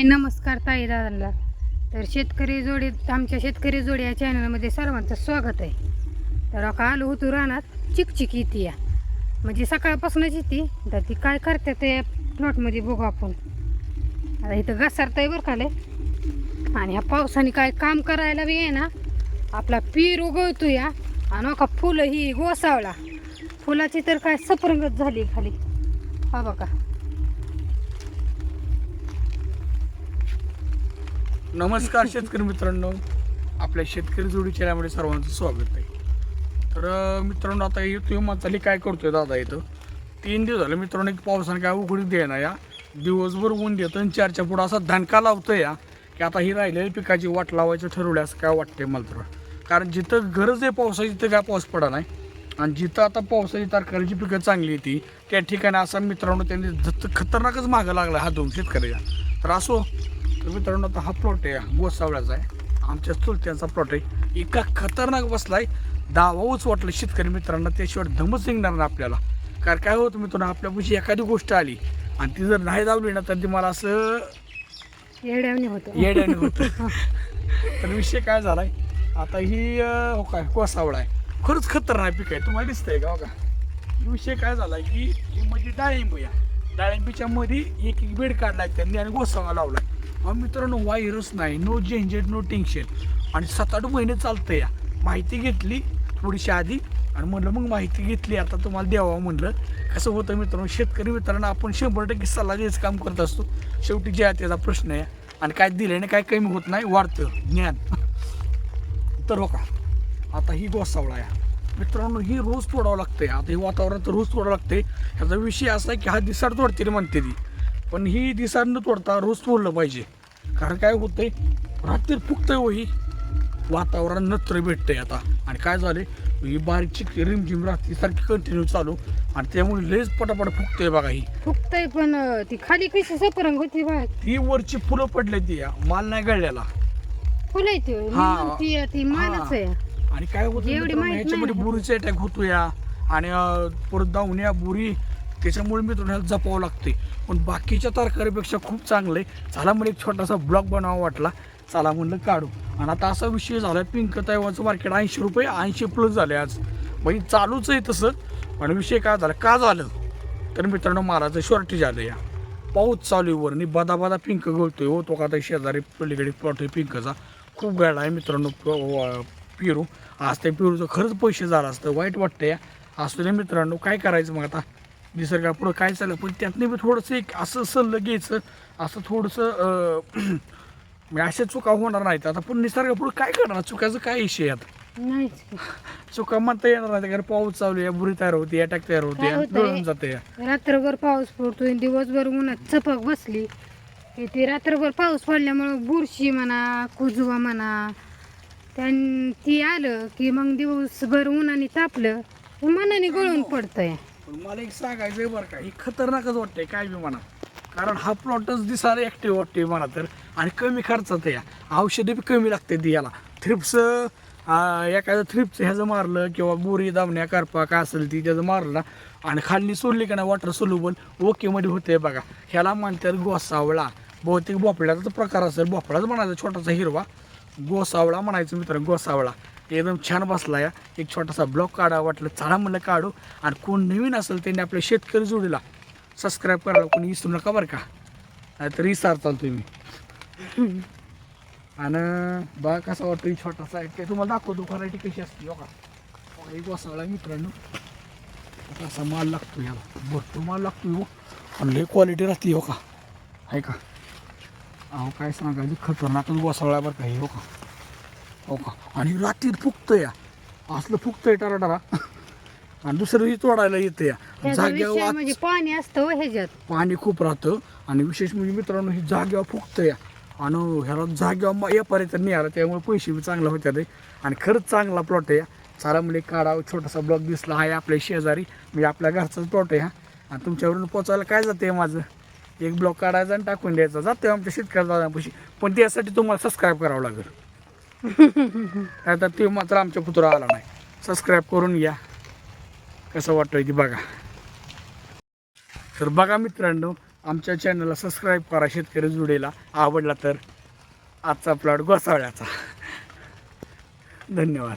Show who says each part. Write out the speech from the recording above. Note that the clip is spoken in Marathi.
Speaker 1: हाय नमस्कार ताई दादांना. तर शेतकरी जोडी आमच्या शेतकरी जोडी या चॅनलमध्ये सर्वांचं स्वागत आहे. तर का आलो होतो रानात चिकचिक येते या. म्हणजे सकाळपासूनच येते तर ती काय करते ते प्लॉटमध्ये बघू आपण. आता इथं घसरता बरं का आणि ह्या पावसाने काय काम करायला बी आहे ना आपला पीर उगवतो या. आणि हो का फुलं ही गोसावला. फुलाची तर काय सपरंगत झाली खाली. हा बघा.
Speaker 2: नमस्कार शेतकरी मित्रांनो. आपल्या शेतकरी जोडी चॅनलमध्ये सर्वांचं स्वागत आहे. तर मित्रांनो आता येतो तुम्ही मचाली काय करतोय दादा इथं? तीन दिवस झाले मित्रांनो एक पावसाने काय उघडी देणार या. दिवसभर ऊन देतं आणि चारच्या पुढं असा धनका लावतो या की आता ही राहिलेली पिकाची वाट लावायचं ठरवलं असं काय वाटतंय मला तर. कारण जिथं गरज आहे पावसाची तिथं काय पाऊस पडा नाही. आणि जिथं आता पावसाची तरकारीची पिकं चांगली येते त्या ठिकाणी असा मित्रांनो त्यांनी खतरनाकच मागं लागला हा दोन शेतकऱ्याच्या तर असो तर मित्रांनो आता हा प्लॉट आहे. गोसावळ्याचा आहे. आमच्या चुलत्यांचा प्लॉट आहे. इतका खतरनाक बसलाय. दावाच वाटलं शेतकरी मित्रांना त्याशिवाय धमच निघणार ना आपल्याला. कारण काय होतं मित्रांनो आपल्यापाशी एखादी गोष्ट आली आणि ती जर नाही दावली ना तर ती मला असं
Speaker 1: होतं.
Speaker 2: येड्याने होतं. तर विषय काय झालाय? आता ही हो काय कोसावळा आहे. खरंच खतरनाक पीक आहे. तुम्हाला दिसतंय का हो का? विषय काय झालाय की ही म्हणजे डाळिंब या डाळिंबीच्या मध्ये एक एक बेड काढलाय त्यांनी आणि गोसावा लावलाय. अहो मित्रांनो वायरस नाही. नो झेंजेट नो टेन्शन आणि सात आठ महिने चालतं या. माहिती घेतली थोडीशी आधी आणि म्हणलं मग माहिती घेतली. आता तुम्हाला द्यावं म्हणलं. कसं होतं मित्रांनो शेतकरी मित्रांना आपण शंभर टक्के सल्ला द्यायचं काम करत असतो. शेवटी ज्या त्याचा प्रश्न आहे. आणि काय दिल्याने काय कमी होत नाही वाढतं ज्ञान. तर हो का आता ही गोसावळा आहे. मित्रांनो ही रोज तोडावं लागतंय. आता हे वातावरण तर रोज तोडावं लागते ह्याचा विषय असा आहे की हा दिसाड तोडते म्हणते ती. पण ही दिसाड न तोडता रोज तोडलं पाहिजे. कारण काय होतंय? रात्री फुकतंय हो ही. वातावरण नत्र भेटतंय आता. आणि काय झाले ही बारीकची रिमझिम रात्री सारखी कंटिन्यू चालू. आणि त्यामुळे लयच पटापट फुकतंय बघा ही.
Speaker 1: फुकतय पण ती खाली कशी सपरंग होती बघ
Speaker 2: ती वरची फुलं पडले ती या. माल नाही गळलेला.
Speaker 1: फुलं
Speaker 2: हा.
Speaker 1: म्हणते ती मालच आहे.
Speaker 2: आणि काय होतं
Speaker 1: एवढी
Speaker 2: मित्रांनो,
Speaker 1: माहीत
Speaker 2: ह्याच्यामध्ये
Speaker 1: नाही.
Speaker 2: बुरीचा अटॅक होतो या. आणि अं, परत दावण्या बुरी. त्याच्यामुळे मी ह्याला जपावं लागते पण बाकीच्या तरकारीपेक्षा खूप चांगलं आहे चला मला एक छोटासा ब्लॉग बनावा वाटला. चला म्हणलं काढू. आणि आता असा विषय झाला पिंक तैवाचं मार्केट ऐंशी रुपये ऐंशी प्लस झाले आज. म्हणजे चालूच आहे तसं. पण विषय काय झाला का झालं? तर मित्रांनो महाराजं शॉर्टेज आलं या. पाऊस चालू आहे वर. बदा बदा पिंक गळतोय हो. तो का आता शेजारी पलीकडे प्लॉट आहे पिंकचा. खूप गाडा आहे मित्रांनो प- व- पेरू. आज त्या पेरूचं खरंच पैसे झालं असतं. वाईट वाटतं या. असू दे मित्रांनो काय करायचं मग आता? निसर्गापुढं काय चाललं? पण त्यातनं थोडंसं एक असं सल्लं घ्यायचं असं थोडंसं म्हणजे अशा चुका होणार नाहीत. आता पण निसर्गापुढं काय करणार? चुकाचं काय विषय आहे आता?
Speaker 1: नाहीच. की.
Speaker 2: चुका म्हणता येणार नाही कारण पाऊस चालू आहे बुरी तयार होते अटॅक तयार होते
Speaker 1: काय होतंय?
Speaker 2: गळून जाते.
Speaker 1: रात्रभर पाऊस पडतोय दिवसभर उन्हात चपक बसली. ती रात्रभर पाऊस पडल्यामुळं बुरशी म्हणा कुजवा म्हणा त्यां ती आलं की मग दिवसभर उन्हाने तापलं मनाने गळून पडतंय.
Speaker 2: पण मला एक सांगायचं आहे बरं का ही खतरनाकच वाटते काय बी म्हणा. कारण हा प्लॉटच दिसायला ॲक्टिव्ह वाटते म्हणा तर. आणि कमी खर्चात या. औषधे बी कमी लागते ती याला थ्रिप्स एखादं थ्रिप्स ह्याचं मारलं किंवा बोरी दामण्या करपा काय असेल ती त्याचं मारलं ना. आणि खाली सोडली का नाही वॉटर सोल्युबल ओकेमध्ये होते बघा. ह्याला म्हणतात गोसावळा. बहुतेक भोपळ्याचा प्रकार असेल भोपळाच म्हणायचा छोटासा हिरवा. गोसावळा म्हणायचं मित्र गोसावळा. एकदम छान बसला या. एक छोटासा ब्लॉग काढा वाटलं चला म्हणलं काढू. आणि कोण नवीन असेल त्यांनी आपल्या शेतकरी जोडीला सबस्क्राईब करायला कोणी विसरू नका बरं का. नाहीतर विसार चालतो मी. आणि बघा कसा वाटतो छोटासा आहे ते तुम्हाला दाखवतो व्हरायटी कशी असते हो का बघा, एक आहे मित्रांनो. असा माल लागतो याला. भरपूर माल लागतो हो. आणि लय क्वालिटी राहते हो का. आहे का. अहो काय सांगायचं खतरनाकच गोसावळा बरं का हे हो का. हो का? आणि रात्री फुकतं या. असलं फुकतंय टारा टारा आणि दुसरं दिवशी तोडायला येतं या.
Speaker 1: त्याचा विषय
Speaker 2: जाग्यावर
Speaker 1: म्हणजे पाणी असतं हो ह्याच्यात.
Speaker 2: पाणी खूप राहतं. आणि विशेष म्हणजे मित्रांनो ही जाग्यावर फुकतं या. आणि ह्याला जाग्यावर यापर्यंत नाही आलं त्यामुळे पैसे बी चांगले होत्या ते. आणि खरंच चांगला प्लॉट आहे हा. सारा म्हणजे काढा छोटासा ब्लॉक दिसला आहे आपल्या शेजारी. म्हणजे आपल्या घरचाच प्लॉट आहे हा. आणि तुमच्यावरून पोचायला काय जाते माझं? एक ब्लॉक काढायचा आणि टाकून द्यायचा. जाते आमच्या शेतकऱ्याला पण त्यासाठी तुम्हाला सबस्क्राईब करावं लागेल. आता ते मात्र आमच्या कुत्रा आला नाही. सबस्क्राईब करून घ्या. कसं वाटतंय ते बघा. तर बघा मित्रांनो आमच्या चॅनलला सबस्क्राईब करा शेतकरी जुडेला. आवडला तर आजचा प्लॉट गोसावळ्याचा धन्यवाद.